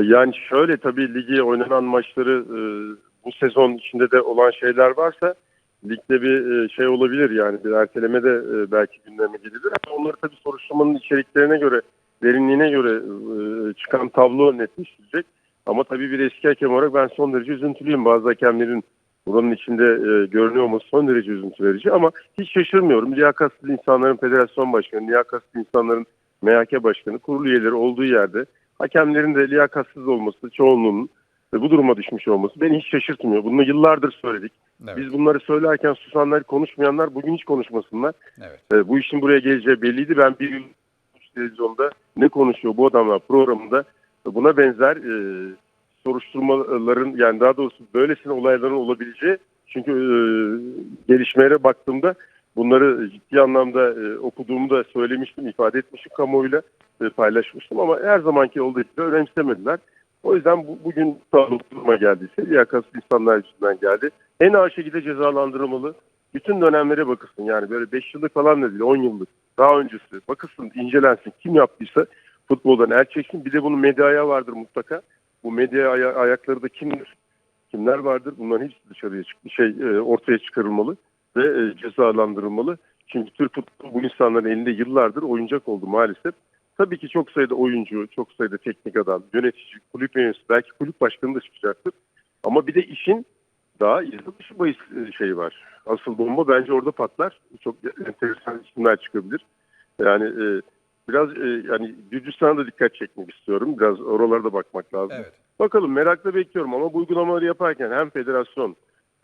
Yani şöyle tabii ligi oynanan maçları e, bu sezon içinde de olan şeyler varsa ligde bir e, şey olabilir yani bir erteleme de e, belki gündeme gelebilir. Ama onları tabii soruşturmanın içeriklerine göre, derinliğine göre çıkan tablo netleştirecek. Ama tabii bir eski hakem olarak ben son derece üzüntülüyüm. Bazı hakemlerin buranın içinde görünüyor olması son derece üzüntü verici. Ama hiç şaşırmıyorum. Liyakatsız insanların federasyon başkanı, liyakatsız insanların MHK başkanı, kurulu üyeleri olduğu yerde hakemlerin de liyakatsız olması, çoğunluğunun e, bu duruma düşmüş olması beni hiç şaşırtmıyor. Bunu yıllardır söyledik. Evet. Biz bunları söylerken susanlar, konuşmayanlar bugün hiç konuşmasınlar. Evet. E, bu işin buraya geleceği belliydi. Ben bir yıl televizyonda ne konuşuyor bu adamlar programında buna benzer e, soruşturmaların yani daha doğrusu böylesine olayların olabileceği çünkü e, gelişmelere baktığımda bunları ciddi anlamda e, okuduğumu da söylemiştim, ifade etmişim kamuoyuyla e, paylaşmıştım ama her zamanki olduğu gibi önemsemediler. O yüzden bu, bugün duruma geldiyse liyakatsız insanlar yüzünden geldi. En ağır şekilde cezalandırılmalı. Bütün dönemlere bakılsın yani böyle 5 yıllık falan da değil 10 yıllık daha öncesi bakılsın incelensin kim yaptıysa futboldan el çeksin. Bir de bunun medya ayağı vardır mutlaka. Bu medya aya- ayakları da kimdir? Kimler vardır? Bunların hepsi dışarıya çık şey e, ortaya çıkarılmalı ve e, cezalandırılmalı. Çünkü Türk futbolu bu insanların elinde yıllardır oyuncak oldu maalesef. Tabii ki çok sayıda oyuncu, çok sayıda teknik adam, yönetici, kulüp yöneticisi, belki kulüp başkanı da çıkacaktır. Ama bir de işin daha yazılışı bahis e, şeyi var. Asıl bomba bence orada patlar. Çok enteresan isimler çıkabilir. Yani e, biraz e, yani Gürcistan'a da dikkat çekmek istiyorum. Biraz oralarda bakmak lazım. Evet. Bakalım merakla bekliyorum ama bu uygulamaları yaparken hem federasyon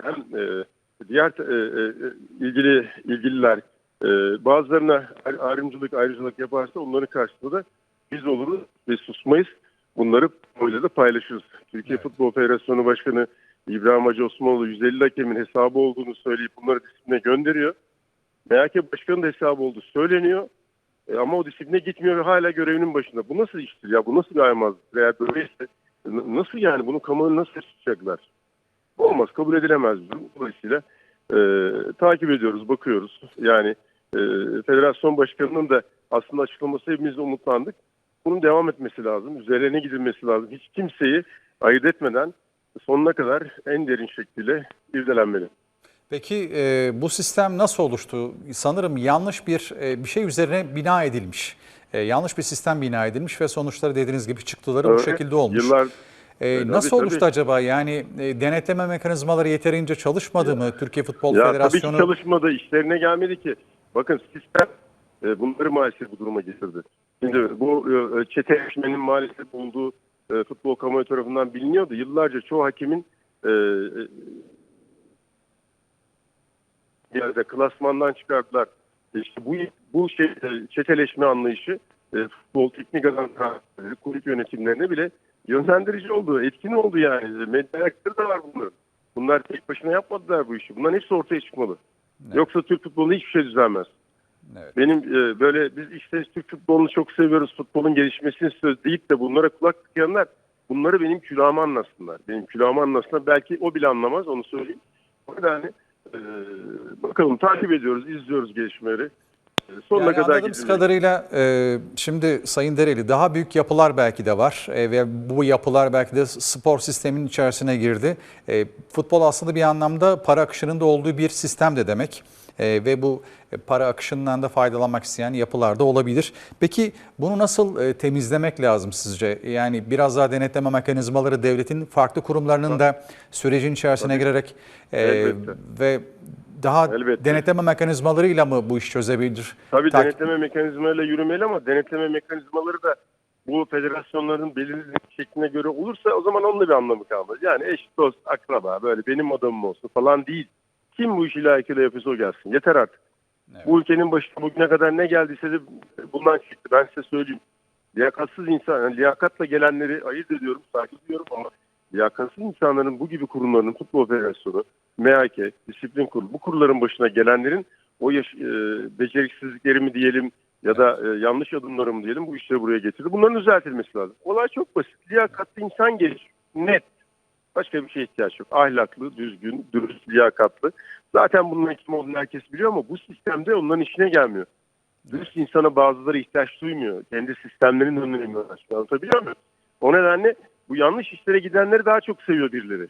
hem e, diğer e, e, ilgili ilgililer e, bazılarına ayrı- ayrımcılık ayrıcalık yaparsa onların karşısında da biz oluruz ve susmayız. Bunları böyle de paylaşırız. Türkiye Evet. Futbol Federasyonu Başkanı İbrahim Hacı Osmanoğlu 150 hakemin hesabı olduğunu söyleyip bunları disipline gönderiyor. MHK Başkanı da hesabı olduğu söyleniyor. E, ama o disipline gitmiyor ve hala görevinin başında. Bu nasıl iştir ya? Bu nasıl bir aymazlık? Eğer böyleyse nasıl yani? Bunu kamuoyu nasıl tutacaklar? Olmaz. Kabul edilemez durum. Dolayısıyla e, takip ediyoruz, bakıyoruz. Yani e, federasyon başkanının da aslında açıklaması hepimiz umutlandık. Bunun devam etmesi lazım. Üzerine gidilmesi lazım. Hiç kimseyi ayırt etmeden sonuna kadar en derin şekliyle irdelenmeli. Peki e, bu sistem nasıl oluştu? Sanırım yanlış bir e, bir şey üzerine bina edilmiş. E, yanlış bir sistem bina edilmiş ve sonuçları dediğiniz gibi çıktıları bu Evet, şekilde olmuş. Yıllar E, tabii, nasıl tabii. oluştu acaba? Yani e, denetleme mekanizmaları yeterince çalışmadı mı? Türkiye Futbol Ya Federasyonu tabii ki çalışmadı, işlerine gelmedi ki. Bakın sistem e, bunları maalesef bu duruma getirdi. Şimdi bu e, çeteleşmenin maalesef olduğu e, futbol kamuoyu tarafından biliniyordu. Yıllarca çoğu hakemin e, e, yerde klasmandan çıkardılar. İşte bu bu şey e, çeteleşme anlayışı e, futbol teknik adam kulüp yönetimlerine bile yönlendirici oldu, etkin oldu yani. Medya ayakları da var bunların. Bunlar tek başına yapmadılar bu işi. Bunların hepsi ortaya çıkmalı. Evet. Yoksa Türk futbolu hiçbir şey düzelmez. Evet. Benim e, böyle biz işte Türk futbolunu çok seviyoruz, futbolun gelişmesini istiyoruz deyip de bunlara kulak tıkayanlar bunları benim külahıma anlasınlar. Benim külahıma anlasınlar. Belki o bile anlamaz onu söyleyeyim. O nedenle e, bakalım takip ediyoruz, izliyoruz gelişmeleri. Sonuna Yani kadar anladığımız gidilmeli. kadarıyla e, şimdi Sayın Dereli daha büyük yapılar belki de var E, ve bu yapılar belki de spor sistemin içerisine girdi. E, futbol aslında bir anlamda para akışının da olduğu bir sistem de demek E, ve bu e, para akışından da faydalanmak isteyen yapılar da olabilir. Peki bunu nasıl e, temizlemek lazım sizce? Yani biraz daha denetleme mekanizmaları devletin farklı kurumlarının da sürecin içerisine Tabii. girerek e, Elbette. ve daha Elbette. denetleme mekanizmalarıyla mı bu iş çözebilir? Tabii Tak- denetleme mekanizmalarıyla yürümeli ama denetleme mekanizmaları da bu federasyonların belirli şekline göre olursa o zaman onun da bir anlamı kalmaz. Yani eş, dost, akraba böyle benim adamım olsun falan değil. Kim bu işi layıkıyla yapıyorsa o gelsin. Yeter artık. Evet. Bu ülkenin başına bugüne kadar ne geldiyse de bundan çıktı. Ben size söyleyeyim. Liyakatsız insan, yani liyakatla gelenleri ayırt ediyorum, saygı duyuyorum ama liyakatsız insanların bu gibi kurumların, Futbol Federasyonu, MHK, Disiplin Kurulu, bu kurulların başına gelenlerin o yaş, e, beceriksizlikleri mi diyelim ya da e, yanlış adımları mı diyelim bu işleri buraya getirdi. Bunların düzeltilmesi lazım. Olay çok basit. Liyakatlı insan gelir. Net. Başka bir şeye ihtiyaç yok. Ahlaklı, düzgün, dürüst, liyakatlı. Zaten bunun kim olduğunu herkes biliyor ama bu sistemde onların işine gelmiyor. Dürüst insana bazıları ihtiyaç duymuyor. Kendi sistemlerin önüne iniyorlar. Anlatabiliyor muyum? O nedenle Bu yanlış işlere gidenleri daha çok seviyor birileri.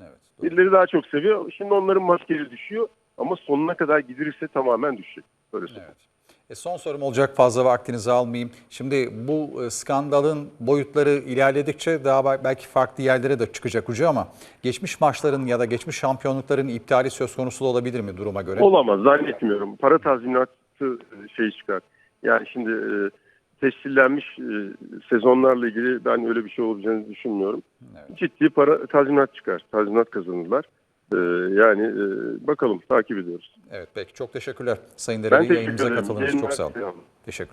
Evet. doğru. Birileri daha çok seviyor. Şimdi onların maskeleri düşüyor ama sonuna kadar gidilirse tamamen düşecek. Böyle söyleyeyim. Evet. E son sorum olacak fazla vaktinizi almayayım. Şimdi bu e, skandalın boyutları ilerledikçe daha bel- belki farklı yerlere de çıkacak ucu ama geçmiş maçların ya da geçmiş şampiyonlukların iptali söz konusu da olabilir mi duruma göre? Olamaz zannetmiyorum. Para tazminatı şey çıkar. Yani şimdi e, tescillenmiş e, sezonlarla ilgili ben öyle bir şey olacağını düşünmüyorum. Evet. Ciddi para tazminat çıkar. Tazminat kazanırlar. E, yani e, bakalım takip ediyoruz. Evet peki çok teşekkürler Sayın Dereli yayınımıza katıldığınız için çok sağ olun. Yayınlar- Teşekkür